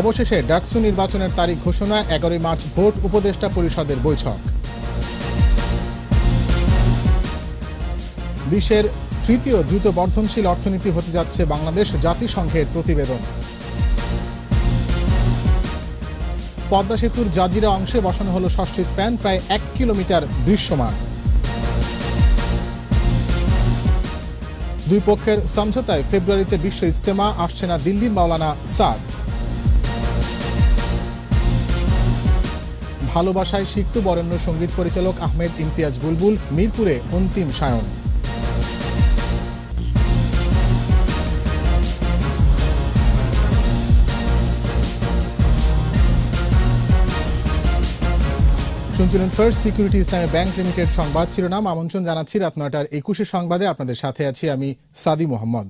অবশেষে ডাকসু নির্বাচনের তারিখ ঘোষণা এগারোই মার্চ ভোট উপদেষ্টা পরিষদের বৈঠক। বিশ্বের তৃতীয় দ্রুত বর্ধনশীল অর্থনীতি হতে যাচ্ছে বাংলাদেশ জাতিসংঘের প্রতিবেদন। পদ্মা সেতুর জাজিরা অংশে বসানো হলো ষষ্ঠ স্প্যান, প্রায় এক কিলোমিটার দৃশ্যমান। দুই পক্ষের সমঝোতায় ফেব্রুয়ারিতে বিশ্ব ইজতেমা, আসছে না দিল্লির মাওলানা সাদ। ভালোবাসায় সিক্ত বরেণ্য সংগীত পরিচালক আহমেদ ইমতিয়াজ বুলবুল, মিরপুরে অন্তিম সায়ন। শুনছিলেন ফার্স্ট সিকিউরিটি ইসলামে ব্যাংক লিমিটেড সংবাদ শিরোনাম। আমন্ত্রণ জানাচ্ছি রাত নয়টার একুশে সংবাদে। আপনাদের সাথে আছি আমি সাদি মোহাম্মদ।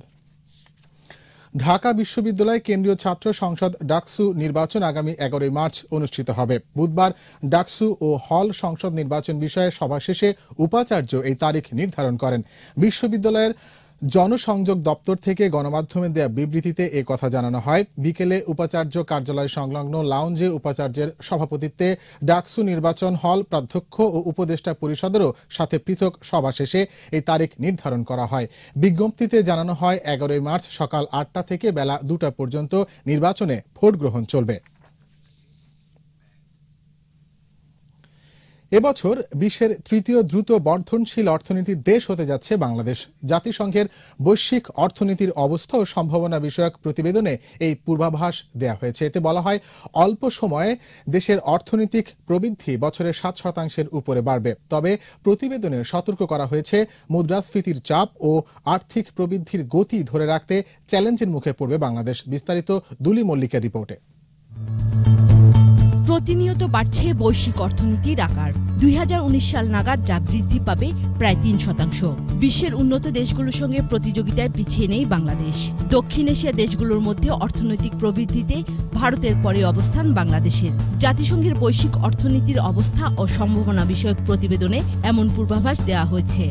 ঢাকা বিশ্ববিদ্যালয় কেন্দ্রীয় ছাত্র সংসদ ডাকসু নির্বাচন আগামী এগারোই মার্চ অনুষ্ঠিত হবে। বুধবার ডাকসু ও হল সংসদ নির্বাচন বিষয়ে সভা শেষে উপাচার্য এই তারিখ নির্ধারণ করেন। বিশ্ববিদ্যালয়ের জনসংযোগ দপ্তর থেকে গণমাধ্যমে দেয়া বিবৃতিতে এ কথা জানানো হয়। বিকেলে উপাচার্য কার্যালয় সংলগ্ন লাউঞ্জে উপাচার্যের সভাপতিত্বে ডাকসু নির্বাচন হল প্রাধ্যক্ষ ও উপদেষ্টা পরিষদেরও সাথে পৃথক সভা শেষে এই তারিখ নির্ধারণ করা হয়। বিজ্ঞপ্তিতে জানানো হয়, এগারোই মার্চ সকাল আটটা থেকে বেলা দুটা পর্যন্ত নির্বাচনে ভোট গ্রহণ চলবে। এবছর বিশ্বের তৃতীয় দ্রুত বর্ধনশীল অর্থনীতির দেশ হতে যাচ্ছে বাংলাদেশ। জাতিসংঘের বৈশ্বিক অর্থনীতির অবস্থা ও সম্ভাবনা বিষয়ক প্রতিবেদনে এই পূর্বাভাস দেয়া হয়েছে। এতে বলা হয়, অল্প সময়ে দেশের অর্থনৈতিক প্রবৃদ্ধি বছরে সাত শতাংশের উপরে বাড়বে। তবে প্রতিবেদনে সতর্ক করা হয়েছে, মুদ্রাস্ফীতির চাপ ও আর্থিক প্রবৃদ্ধির গতি ধরে রাখতে চ্যালেঞ্জের মুখে পড়বে বাংলাদেশ। বিস্তারিত দুলি মল্লিকের রিপোর্টে। প্রতিনিয়ত বাড়ছে বৈশ্বিক অর্থনীতির আকার। দুই হাজার উনিশ সাল নাগাদ যা বৃদ্ধি পাবে প্রায় তিন শতাংশ। বিশ্বের উন্নত দেশগুলোর সঙ্গে প্রতিযোগিতায় পিছিয়ে নেই বাংলাদেশ। দক্ষিণ এশিয়া দেশগুলোর মধ্যে অর্থনৈতিক প্রবৃদ্ধিতে ভারতের পরে অবস্থান বাংলাদেশের। জাতিসংঘের বৈশ্বিক অর্থনীতির অবস্থা ও সম্ভাবনা বিষয়ক প্রতিবেদনে এমন পূর্বাভাস দেওয়া হয়েছে।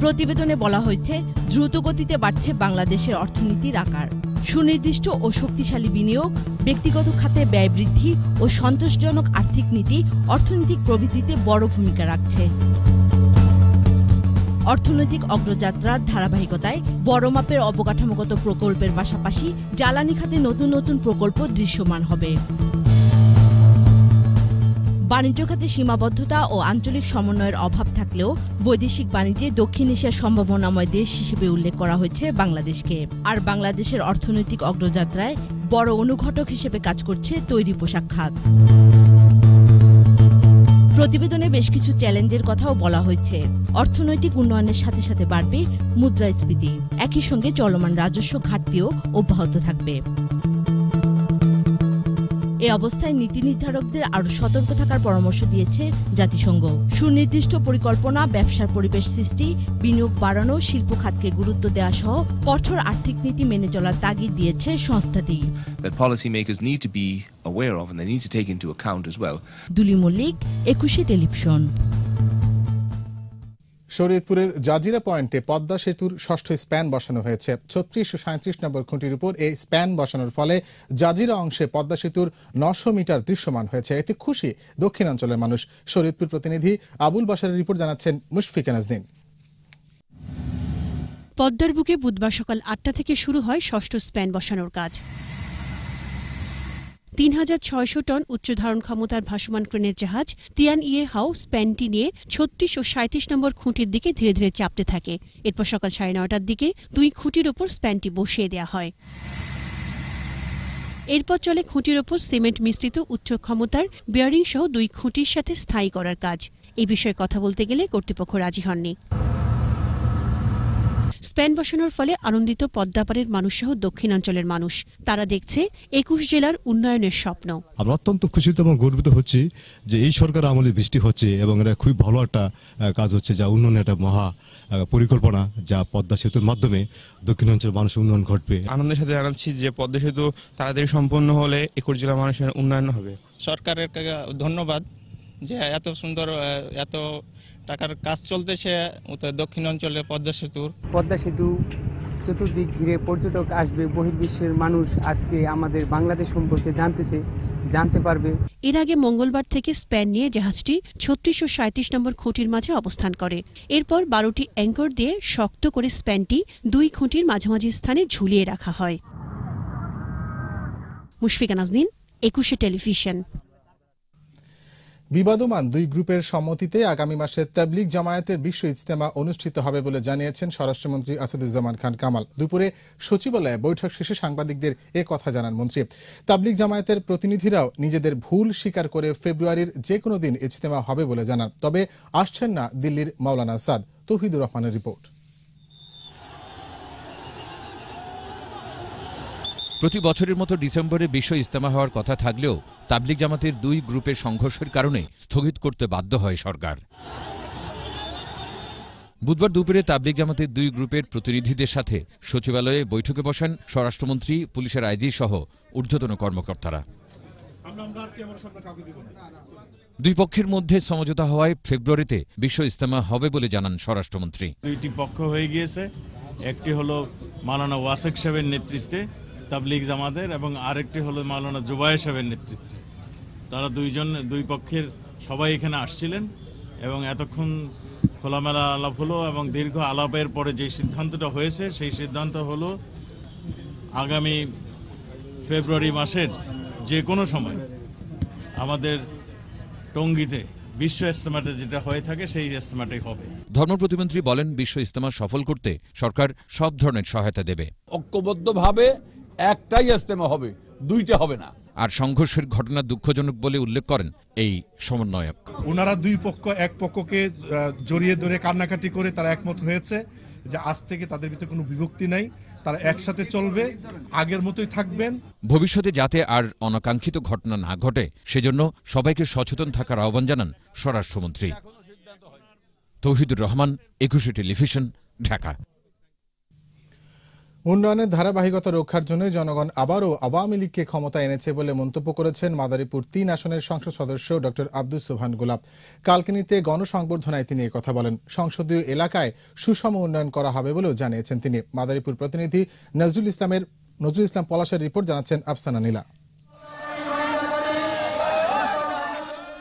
প্রতিবেদনে বলা হয়েছে দ্রুত গতিতে বাড়ছে বাংলাদেশের অর্থনীতির আকার। সুনির্দিষ্ট ও শক্তিশালী বিনিয়োগ, ব্যক্তিগত খাতে ব্যয় বৃদ্ধি ও সন্তোষজনক আর্থিক নীতি অর্থনৈতিক প্রবৃদ্ধিতে বড় ভূমিকা রাখছে। অর্থনৈতিক অগ্রযাত্রার ধারাবাহিকতায় বড় মাপের অবকাঠামোগত প্রকল্পের পাশাপাশি জ্বালানি খাতে নতুন নতুন প্রকল্প দৃশ্যমান হবে। বাণিজ্য খাতে সীমাবদ্ধতা ও আঞ্চলিক সমন্বয়ের অভাব থাকলেও বৈদেশিক বাণিজ্যে দক্ষিণ এশিয়ার সম্ভাবনাময় দেশ হিসেবে উল্লেখ করা হয়েছে বাংলাদেশকে। আর বাংলাদেশের অর্থনৈতিক অগ্রযাত্রায় বড় অনুঘটক হিসেবে কাজ করছে তৈরি পোশাক খাত। প্রতিবেদনে বেশ কিছু চ্যালেঞ্জের কথাও বলা হয়েছে। অর্থনৈতিক উন্নয়নের সাথে সাথে বাড়বে মুদ্রাস্ফীতি। একই সঙ্গে চলমান রাজস্ব ঘাটতিও অব্যাহত থাকবে। এ অবস্থায় নীতি নির্ধারকদের আরও সতর্ক থাকার পরামর্শ দিয়েছে জাতিসংঘ। সুনির্দিষ্ট পরিকল্পনা ব্যবসার পরিবেশ সৃষ্টি বিনিয়োগ বাড়ানো শিল্প খাতকে গুরুত্ব দেওয়া সহ কঠোর আর্থিক নীতি মেনে চলার তাগিদ দিয়েছে সংস্থাটি. দুলি মল্লিক একুশে টেলিভিশন। শরীয়তপুরের জাজিরা পয়েন্টে পদ্মা সেতুর ষষ্ঠ স্প্যান বসানো হয়েছে। ছত্রিশ সাঁত্রিশ নম্বর খুঁটির উপর এই স্প্যান বসানোর ফলে জাজিরা অংশে পদ্মা সেতুর নশো মিটার দৃশ্যমান হয়েছে। এতে খুশি দক্ষিণাঞ্চলের মানুষ। শরীয়তপুর প্রতিনিধি আবুল বাসারের রিপোর্ট জানাচ্ছেন মুশফিকা নাজদিন পদ্মার বুকে বুধবার সকাল আটটা থেকে শুরু হয় ষষ্ঠ স্প্যান বসানোর কাজ। তিন হাজার ছয়শো টন উচ্চ ধারণ ক্ষমতার ভাসমান ক্রেনের জাহাজ তিয়ান ইয়ে হাউ স্প্যানটি নিয়ে ছত্রিশ ও সাঁত্রিশ নম্বর খুঁটির দিকে ধীরে ধীরে চাপতে থাকে। এরপর সকাল সাড়ে নয়টার দিকে দুই খুঁটির ওপর স্প্যানটি বসিয়ে দেওয়া হয়। এরপর চলে খুঁটির ওপর সিমেন্ট মিশ্রিত উচ্চ ক্ষমতার বিয়ারিং সহ দুই খুঁটির সাথে স্থায়ী করার কাজ। এ বিষয়ে কথা বলতে গেলে কর্তৃপক্ষ রাজি হননি। স্প্যান বসানোর ফলে আনন্দিত পদ্মাপাড়ের মানুষসহ দক্ষিণাঞ্চলের মানুষ। তারা দেখছে একুশ জেলার উন্নয়নের স্বপ্ন। আমরা অত্যন্ত খুশিত এবং গর্বিত হচ্ছি যে এই সরকার আমলে বৃষ্টি হচ্ছে এবং এটা খুবই ভালো একটা কাজ হচ্ছে যা উন্নয়নের একটা মহা পরিকল্পনা যা পদ্মা সেতুর মাধ্যমে দক্ষিণাঞ্চলের মানুষের উন্নয়ন ঘটবে। আনন্দের সাথে জানাচ্ছি যে পদ্মা সেতু তাড়াতাড়ি সম্পন্ন হলে একুশ জেলার মানুষের উন্নয়ন হবে। সরকারের ধন্যবাদ যে এত সুন্দর এত টাকার কাজ চলতেছে দক্ষিণ অঞ্চলে পদ্মা সেতুর। পদ্মা সেতু চতুর্দিক ঘিরে পর্যটক আসবে বহির্বিশ্বের মানুষ আজকে আমাদের বাংলাদেশ সম্পর্কে জানতেছে জানতে পারবে। এর আগে মঙ্গলবার থেকে স্প্যান নিয়ে জাহাজটি ছত্রিশ ও সাঁত্রিশ নম্বর খুঁটির মাঝে অবস্থান করে। এরপর বারোটি অ্যাঙ্কর দিয়ে শক্ত করে স্প্যানটি দুই খুঁটির মাঝামাঝি স্থানে ঝুলিয়ে রাখা হয়। মুশফিকা নাজনীন একুশে টেলিভিশন। বিবাদমান দুই গ্রুপের সম্মতিতে আগামী মাসে তাবলিগ জামায়াতের বিশ্ব ইজতেমা অনুষ্ঠিত হবে বলে জানিয়েছেন স্বরাষ্ট্রমন্ত্রী আসাদুজ্জামান খান কামাল। দুপুরে সচিবালয়ে বৈঠক শেষে সাংবাদিকদের এ কথা জানান মন্ত্রী। তাবলিগ জামায়াতের প্রতিনিধিরাও নিজেদের ভুল স্বীকার করে ফেব্রুয়ারির যে কোনো দিন ইজতেমা হবে বলে জানান। তবে আসছেন না দিল্লির মাওলানা সাদ তৌহিদুর রহমানের রিপোর্ট। প্রতি বছরের মতো ডিসেম্বরে বিশ্ব ইস্তেমা হওয়ার কথা থাকলেও তাবলিগ জামাতের দুই গ্রুপের সংঘর্ষের কারণে স্থগিত করতে বাধ্য হয় সরকার। বুধবার দুপুরে তাবলিগ জামাতের দুই গ্রুপের প্রতিনিধিদের সাথে সচিবালয়ে বৈঠকে বসেন স্বরাষ্ট্রমন্ত্রী, পুলিশের আইজি সহ ঊর্ধ্বতন কর্মকর্তারা। দুই পক্ষের মধ্যে সমঝোতা হওয়ায় ফেব্রুয়ারিতে বিশ্ব ইস্তেমা হবে বলে জানান স্বরাষ্ট্রমন্ত্রী। দুইটি পক্ষ হয়ে গিয়েছে। একটি হলো মাওলানা ওয়াসেক সাহেবের নেতৃত্বে তাবলিগ জামাতের এবং আরেকটি হলো মাওলানা জুবাই সাহেবের নেতৃত্বে। তারা দুইজন দুই পক্ষের সবাই এখানে আসছিলেন এবং এতক্ষণ খোলামেলা আলাপ হলো এবং দীর্ঘ আলাপের পরে যে সিদ্ধান্তটা হয়েছে সেই সিদ্ধান্ত হলো আগামী ফেব্রুয়ারি মাসের যে কোনো সময় আমাদের টঙ্গিতে বিশ্ব ইস্তেমাটা যেটা হয়ে থাকে সেই ইস্তেমাটাই হবে। ধর্ম প্রতিমন্ত্রী বলেন বিশ্ব ইস্তেমা সফল করতে সরকার সব ধরনের সহায়তা দেবে। ঐক্যবদ্ধভাবে একটাই ইস্তেমা হবে দুইটা হবে না। আর সংঘর্ষের ঘটনা দুঃখজনক বলে উল্লেখ করেন এই সমন্বয়ক। ওনারা দুই পক্ষ এক পক্ষকে জড়িয়ে ধরে কান্নাকাটি করে তারা একমত হয়েছে যে আজ থেকে তাদের ভিতরে কোনো বিভক্তি নাই তারা একসাথে চলবে আগের মতোই থাকবেন। ভবিষ্যতে যাতে আর অনাকাঙ্ক্ষিত ঘটনা না ঘটে সেজন্য সবাইকে সচেতন থাকার আহ্বান জানান স্বরাষ্ট্রমন্ত্রী। তৌহিদুর রহমান একুশে টেলিভিশন ঢাকা। উন্নয়নের ধারাবাহিকতা রক্ষার জন্য জনগণ আবারও আওয়ামী লীগকে ক্ষমতা এনেছে বলে মন্তব্য করেছেন মাদারীপুর তিন আসনের সংসদ সদস্য ড আব্দুল সোহান গোলাপ। কালকিনিতে গণসংবর্ধনায় তিনি কথা বলেন, সংসদীয় এলাকায় সুষম উন্নয়ন করা হবে বলেও জানিয়েছেন তিনি। মাদারীপুর প্রতিনিধি নজরুল ইসলামের নজরুল ইসলাম পলাশের রিপোর্ট জানাচ্ছেন আফসানা নীলা।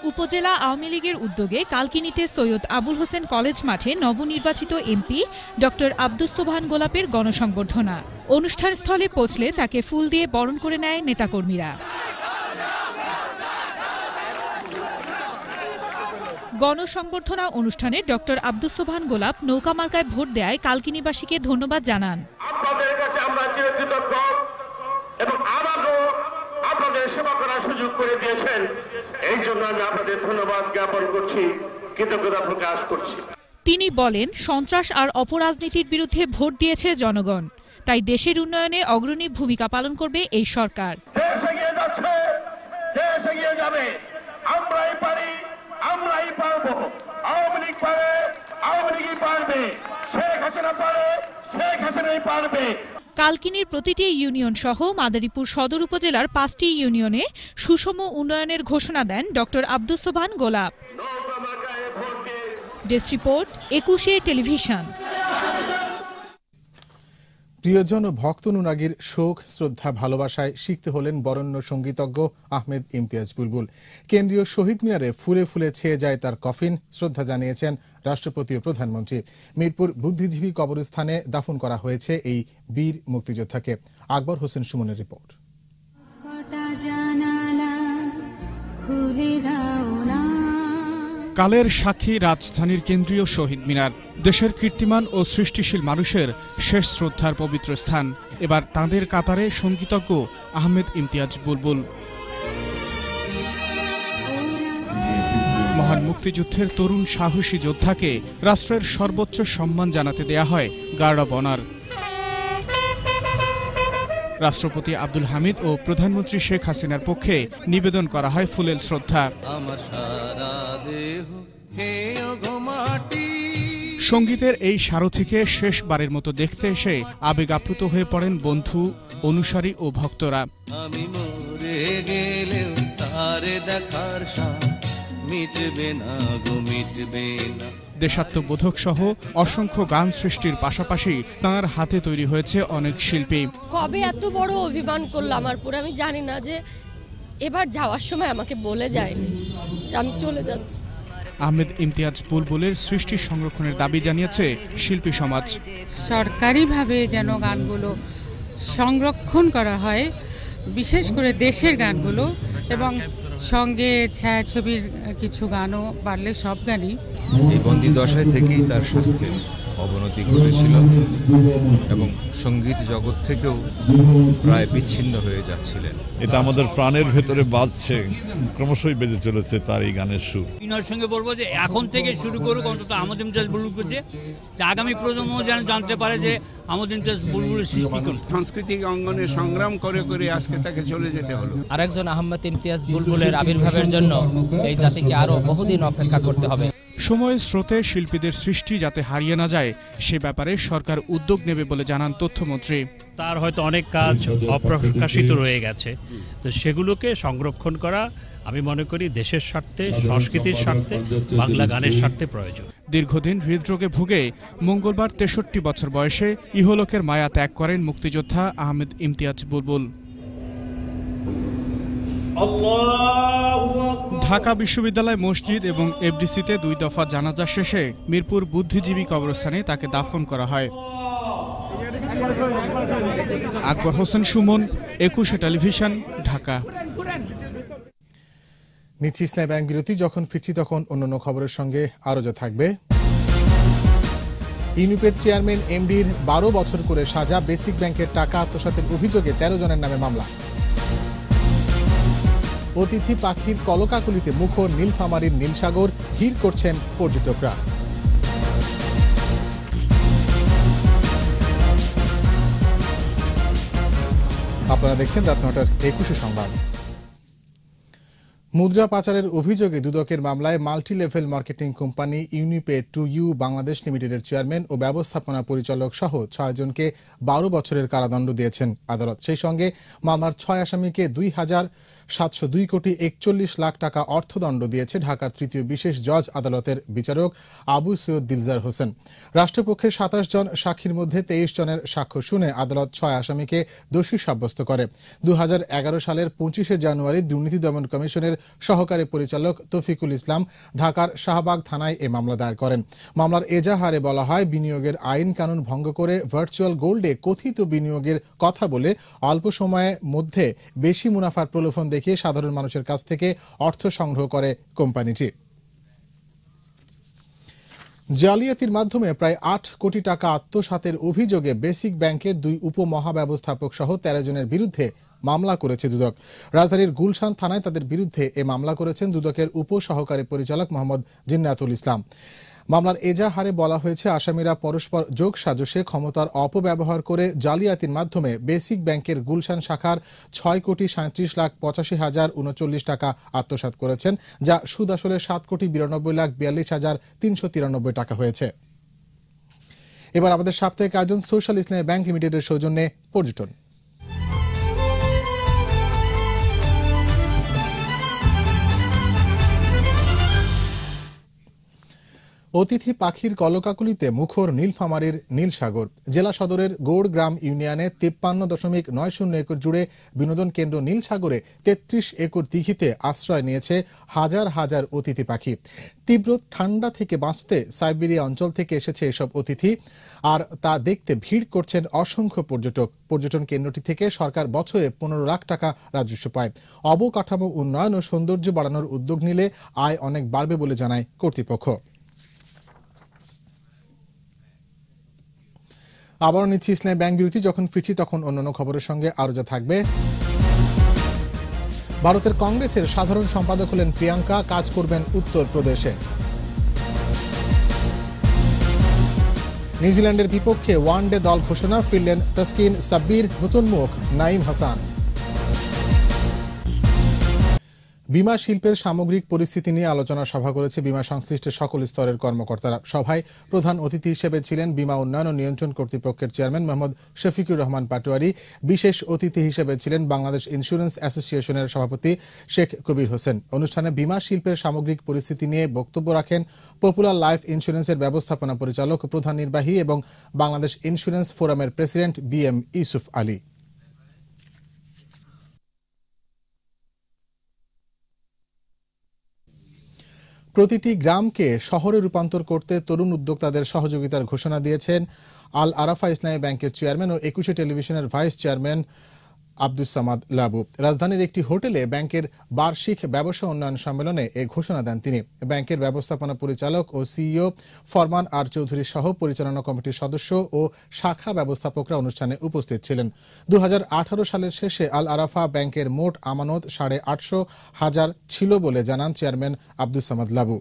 উপজেলা আওয়ামী লীগের উদ্যোগে কালকিনিতে সৈয়দ আবুল হোসেন কলেজ মাঠে নবনির্বাচিত এমপি ডক্টর আব্দুস গোলাপের গণসংবর্ধনা। অনুষ্ঠান স্থলে পৌঁছলে তাকে ফুল দিয়ে বরণ করে নেয় নেতাকর্মীরা। গণসংবর্ধনা অনুষ্ঠানে ডক্টর আব্দুস সোবহান গোলাপ নৌকা মার্কায় ভোট দেয় কালকিনিবাসীকে ধন্যবাদ জানান। আপনাদের কাছে আমরা চিরকৃতজ্ঞ। আপনাদের সেবা করার সুযোগ করে দিয়েছেন। এই জন্য আমি আপনাদের ধন্যবাদ জ্ঞাপন করছি কৃতজ্ঞতা প্রকাশ করছি। তিনি বলেন সন্ত্রাস আর অপরাজনীতির বিরুদ্ধে ভোট দিয়েছে জনগণ। তাই দেশের উন্নয়নে অগ্রণী ভূমিকা পালন করবে এই সরকার। দেশ এগিয়ে যাচ্ছে দেশ এগিয়ে যাবে। আমরাই পারি আমরাই পারব। আওয়ামী লীগ পারে আওয়ামী লীগই পারবে। শেখ হাসিনা পারে শেখ হাসিনাই পারবে। কালকিনির প্রতিটি ইউনিয়ন সহ মাদারীপুর সদর উপজেলার পাঁচটি ইউনিয়নে সুষম উন্নয়নের ঘোষণা দেন doctor Abdus Golap. Desk report, Ekushey television. প্রিয়জন ও ভক্ত নুনাগির শোক, শ্রদ্ধা, ভালোবাসায় শিখতে হলেন বরণ্য সঙ্গীতজ্ঞ আহমেদ ইমতিয়াজ বুলবুল। কেন্দ্রীয় শহীদ মিনারে ফুলে ফুলে ছেয়ে যায় তার কফিন, শ্রদ্ধা জানিয়েছেন রাষ্ট্রপতি ও প্রধানমন্ত্রী। মিরপুর বুদ্ধিজীবী কবরস্থানে দাফন করা হয়েছে এই বীর মুক্তিযোদ্ধাকে। আকবর হোসেন সুমনের রিপোর্ট। কালের সাক্ষী রাজধানীর কেন্দ্রীয় শহীদ মিনার, দেশের কীর্তিমান ও সৃষ্টিশীল মানুষের শেষ শ্রদ্ধার পবিত্র স্থান। এবার তাঁদের কাতারে সঙ্গীতজ্ঞ আহমেদ ইমতিয়াজ বুলবুল। মহান মুক্তিযুদ্ধের তরুণ সাহসী যোদ্ধাকে রাষ্ট্রের সর্বোচ্চ সম্মান জানাতে দেয়া হয় গার্ড অব অনার। রাষ্ট্রপতি আব্দুল হামিদ ও প্রধানমন্ত্রী শেখ হাসিনার পক্ষে নিবেদন করা হয় ফুলেল শ্রদ্ধা। সঙ্গীতের এই সারথিকে শেষবারের মতো দেখতে এসে আবেগ আপ্লুত হয়ে পড়েন বন্ধু অনুসারী ও ভক্তরা। আমি মরে গেলেও তারে দেখার মিটবে না গো মিটবে না। দেশাত্মবোধক সহ অসংখ্য গান সৃষ্টির পাশাপাশি তার হাতে তৈরি হয়েছে অনেক শিল্পী। কবে এত বড় অভিমান করল আমার পরে আমি জানি না যে এবার যাওয়ার সময় আমাকে বলে যায়নি আমি চলে যাচ্ছি। আহমেদ ইমতিয়াজ বুলবুলের সৃষ্টি সংরক্ষণের দাবি জানিয়েছে শিল্পী সমাজ। সরকারিভাবে যেন গানগুলো সংরক্ষণ করা হয় বিশেষ করে দেশের গানগুলো এবং সঙ্গে ছায়াছবির কিছু গানও পারলে সব গানই। এই বন্দি দশায় থেকেই তার স্বাস্থ্যের অবনতি ঘটেছিল এবং সংগীত জগৎ থেকেও প্রায় বিচ্ছিন্ন হয়ে যাচ্ছিলেন। এটা আমাদের প্রাণের ভেতরে বাজছে ক্রমশই বেজে চলেছে তার এই গানের সুর। বিনয়ের সঙ্গে বলব যে এখন থেকে শুরু করুক অন্তত আমাদের ইমতিয়াজ বুলবুল যে আগামী প্রজন্ম যেন জানতে পারে যে আমাদের ইমতিয়াজ বুলবুলের সৃষ্টি কোন সাংস্কৃতিক অঙ্গনে সংগ্রাম করে করে আজকে তাকে চলে যেতে হলো। আরেকজন আহমেদ ইমতিয়াজ বুলবুলের আবির্ভাবের জন্য এই জাতিকে আরও বহুদিন অপেক্ষা করতে হবে। সময়ের স্রোতে শিল্পীদের সৃষ্টি যাতে হারিয়ে না যায় সে ব্যাপারে সরকার উদ্যোগ নেবে বলে জানান তথ্যমন্ত্রী। তার হয়তো অনেক কাজ অপ্রকাশিত রয়ে গেছে। তো সেগুলোকে সংরক্ষণ করা আমি মনে করি দেশের স্বার্থে সংস্কৃতির স্বার্থে বাংলা গানের স্বার্থে প্রয়োজন। দীর্ঘদিন হৃদরোগে ভুগে মঙ্গলবার তেষট্টি বছর বয়সে ইহলোকের মায়া ত্যাগ করেন মুক্তিযোদ্ধা আহমেদ ইমতিয়াজ বুলবুল। ঢাকা বিশ্ববিদ্যালয় মসজিদ এবং এফডিসিতে দুই দফা জানাজা শেষে মিরপুর বুদ্ধিজীবী কবরস্থানে তাকে দাফন করা হয়। আকবর হোসেন সুমন একুশে টেলিভিশন ঢাকা। নিচ্ছি ইসলাম ব্যাংক বিরতি যখন ফিরছি তখন অন্যান্য খবরের সঙ্গে আরও যা থাকবে। ইউনিপের চেয়ারম্যান এমডির বারো বছর করে সাজা বেসিক ব্যাংকের টাকা আত্মসাতের অভিযোগে তেরো জনের নামে মামলা। অতিথি পাখির কলকাকুলিতে মুখর নীলফামারীর নীলসাগর ভিড় করছেন পর্যটকরা। আপনারা দেখছেন রাত নটার একুশে সংবাদ। মুদ্রা পাচারের অভিযোগে দুদকের মামলায় multi level marketing company Unipay two U Bangladesh লিমিটেডের চেয়ারম্যান ও ব্যবস্থাপনা পরিচালক সহ ছয়জনকে বারো বছরের কারাদণ্ড দিয়েছেন আদালত। সেই সঙ্গে মামলার ছয় আসামিকে দুই হাজার সাতশো দুই কোটি একচল্লিশ লাখ টাকা অর্থদণ্ড দিয়েছে ঢাকার তৃতীয় বিশেষ জজ আদালতের বিচারক আবু সৈয়দ দিলজার হোসেন। রাষ্ট্রপক্ষের সাতাশ জন সাক্ষীর মধ্যে তেইশ জনের সাক্ষ্য শুনে আদালত ছয় আসামিকে দোষী সাব্যস্ত করে। দু হাজার এগারো সালের পঁচিশে জানুয়ারি দুর্নীতি দমন কমিশনের সহকারী পরিচালক তফিকুল ইসলাম ঢাকার শাহবাগ থানায় এ মামলা দায়ের করেন। মামলার এজাহারে বলা হয়, বিনিয়োগের আইন কানুন ভঙ্গ করে ভার্চুয়াল গোল্ডে কথিত বিনিয়োগের কথা বলে অল্প সময়ের মধ্যে বেশি মুনাফার প্রলোভন দেখিয়ে সাধারণ মানুষের কাছ থেকে অর্থ সংগ্রহ করে কোম্পানিটি। জালিয়াতির মাধ্যমে প্রায় আট কোটি টাকা আত্মসাতের অভিযোগে বেসিক ব্যাংকের দুই উপমহাব্যবস্থাপক সহ তেরো জনের বিরুদ্ধে মামলা করেছে দুদক। রাজধানীর গুলশান থানায় তাদের বিরুদ্ধে এ মামলা করেছেন দুদকের উপ সহকারী পরিচালক মোহাম্মদ জিন্নাতুল ইসলাম। মামলার এজাহারে বলা হয়েছে, আসামিরা পরস্পর যোগ সাজসে ক্ষমতার অপব্যবহার করে জালিয়াতির মাধ্যমে বেসিক ব্যাংকের গুলশান শাখার ছয় কোটি সাঁত্রিশ লাখ পঁচাশি হাজার উনচল্লিশ টাকা আত্মসাৎ করেছেন, যা সুদ আসলে সাত কোটি বিরানব্বই লাখ বিয়াল্লিশ হাজার তিনশো তিরানব্বই টাকা হয়েছে। এবার আমাদের সাপ্তাহিক আয়োজন, সোশ্যাল ইসলামী ব্যাংক লিমিটেডের সৌজন্যে পর্যটন। অতিথি পাখির কলকাকুলিতে মুখর নীলফামারীর নীলসাগর। জেলা সদরের গৌড়গ্রাম ইউনিয়নে তিপ্পান্ন দশমিক নয় শূন্য একর জুড়ে বিনোদন কেন্দ্র নীলসাগরে তেত্রিশ একর দিঘিতে আশ্রয় নিয়েছে হাজার হাজার অতিথি পাখি। তীব্র ঠান্ডা থেকে বাঁচতে সাইবেরিয়া অঞ্চল থেকে এসেছে এসব অতিথি, আর তা দেখতে ভিড় করছেন অসংখ্য পর্যটক। পর্যটন কেন্দ্রটি থেকে সরকার বছরে পনেরো লাখ টাকা রাজস্ব পায়। অবকাঠামো উন্নয়ন ও সৌন্দর্য বাড়ানোর উদ্যোগ নিলে আয় অনেক বাড়বে বলে জানায় কর্তৃপক্ষ। আবারও নিচ্ছি ইসলামী ব্যাংক বিরতি। যখন ফিরছি তখন অন্যান্য খবরের সঙ্গে আরও যা থাকবে। ভারতের কংগ্রেসের সাধারণ সম্পাদক হলেন প্রিয়াঙ্কা, কাজ করবেন উত্তরপ্রদেশে। নিউজিল্যান্ডের বিপক্ষে ওয়ান ডে দল ঘোষণা ফিরলেন তসকিন সাব্বির, নতুন মুখ নাইম হাসান। বিমা শিল্পের সামগ্রিক পরিস্থিতি নিয়ে আলোচনা সভা করেছে বিমা সংশ্লিষ্ট সকল স্তরের কর্মকর্তারা। সভায় প্রধান অতিথি হিসেবে ছিলেন বিমা উন্নয়ন ও নিয়ন্ত্রণ কর্তৃপক্ষের চেয়ারম্যান মোহাম্মদ শফিকুর রহমান পাটোয়ারি। বিশেষ অতিথি হিসেবে ছিলেন বাংলাদেশ ইন্স্যুরেন্স অ্যাসোসিয়েশনের সভাপতি শেখ কবির হোসেন। অনুষ্ঠানে বিমা শিল্পের সামগ্রিক পরিস্থিতি নিয়ে বক্তব্য রাখেন পপুলার লাইফ ইন্স্যুরেন্সের ব্যবস্থাপনা পরিচালক, প্রধান নির্বাহী এবং বাংলাদেশ ইন্স্যুরেন্স ফোরামের president B M Yusuf Ali. প্রতিটি গ্রামকে শহরে রূপান্তর করতে তরুণ উদ্যোক্তাদের সহযোগিতার ঘোষণা দিয়েছেন আল আরাফা ইসলামী ব্যাংকের চেয়ারম্যান ও একুশে টেলিভিশনের ভাইস চেয়ারম্যান আব্দুস সামাদ লাবু। রাজধানীর একটি হোটেলে ব্যাংকের বার্ষিক ব্যবসা উন্নয়ন সম্মেলনে এ ঘোষণা দেন তিনি। ব্যাংকের ব্যবস্থাপনা পরিচালক ও সিইও ফরমান আর চৌধুরী সহ পরিচালনা কমিটির সদস্য ও শাখা ব্যবস্থাপকরা অনুষ্ঠানে উপস্থিত ছিলেন। দু হাজার আঠারো সালের শেষে আল আরাফা ব্যাংকের মোট আমানত সাড়ে আটশো হাজার ছিল বলে জানান চেয়ারম্যান আব্দুস সামাদ লাবু।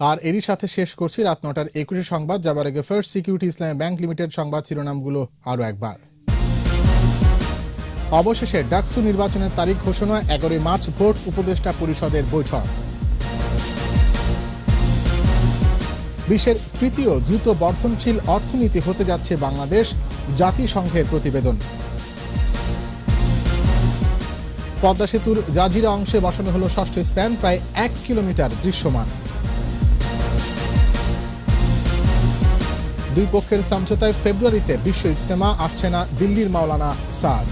আর এরই সাথে শেষ করছি রাত নটার একুশে সংবাদ, যাবার আগে first security Islami bank limited সংবাদ শিরোনামগুলো আরও একবার। অবশেষে ডাকসু নির্বাচনের তারিখ ঘোষণা, এগারোই মার্চ ভোট উপদেষ্টা পরিষদের বৈঠক। বিশ্বের তৃতীয় দ্রুত বর্ধনশীল অর্থনীতি হতে যাচ্ছে বাংলাদেশ জাতিসংঘের প্রতিবেদন। পদ্মা সেতুর জাজিরা অংশে বসানো হলো ষষ্ঠ স্প্যান, প্রায় এক কিলোমিটার দৃশ্যমান। দুই পক্ষের সমঝোতায় ফেব্রুয়ারিতে বিশ্ব ইজতেমা আসছে না দিল্লির মাওলানা সাদ।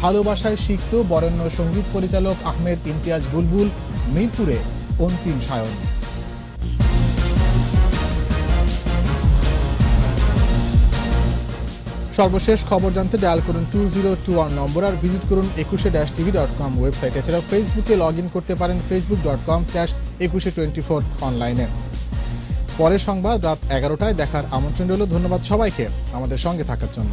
ভালোবাসায় শিখত বরেণ্য সংগীত পরিচালক আহমেদ ইমতিয়াজ বুলবুল মিরপুরে অন্তিম সায়ন। সর্বশেষ খবর জানতে ডায়াল করুন টু জিরো টু ওয়ান নম্বর আর ভিজিট করুন Ekushey dash TV dot com website এছাড়াও ফেসবুকে লগ ইন করতে পারেন Facebook dot com slash Ekushey twenty four অনলাইনে পরের সংবাদ রাত এগারোটায় দেখার আমন্ত্রণ রইল। ধন্যবাদ সবাইকে আমাদের সঙ্গে থাকার জন্য।